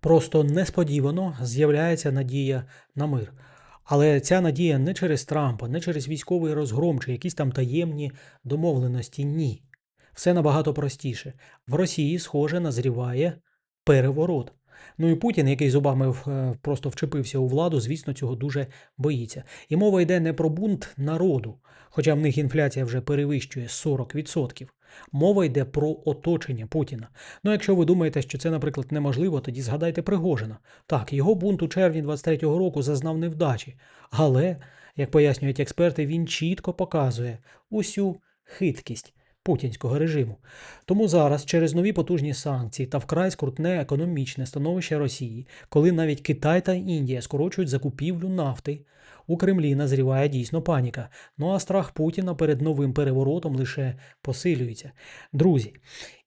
Просто несподівано з'являється надія на мир. Але ця надія не через Трампа, не через військовий розгром чи якісь там таємні домовленості. Ні. Все набагато простіше. В Росії, схоже, назріває переворот. Ну і Путін, який зубами е, просто вчепився у владу, звісно, цього дуже боїться. І мова йде не про бунт народу, хоча в них інфляція вже перевищує 40%. Мова йде про оточення Путіна. Ну, якщо ви думаєте, що це, наприклад, неможливо, тоді згадайте Пригожина. Так, його бунт у червні 23-го року зазнав невдачі, але, як пояснюють експерти, він чітко показує усю хиткість путінського режиму. Тому зараз, через нові потужні санкції та вкрай скрутне економічне становище Росії, коли навіть Китай та Індія скорочують закупівлю нафти, у Кремлі назріває дійсно паніка. Ну а страх Путіна перед новим переворотом лише посилюється. Друзі,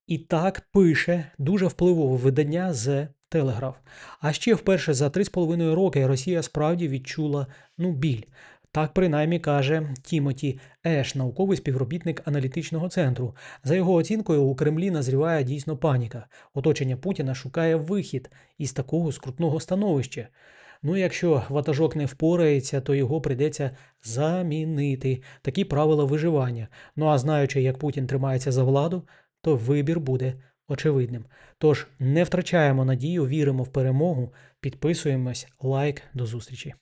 і так пише дуже впливове видання з Телеграф. А ще вперше за 3,5 роки Росія справді відчула ну біль. Так принаймні каже Тімоті Еш, науковий співробітник аналітичного центру. За його оцінкою, у Кремлі назріває дійсно паніка. Оточення Путіна шукає вихід із такого скрутного становища. Ну, якщо ватажок не впорається, то його прийдеться замінити. Такі правила виживання. Ну а знаючи, як Путін тримається за владу, то вибір буде очевидним. Тож не втрачаємо надію, віримо в перемогу, підписуємось, лайк, до зустрічі.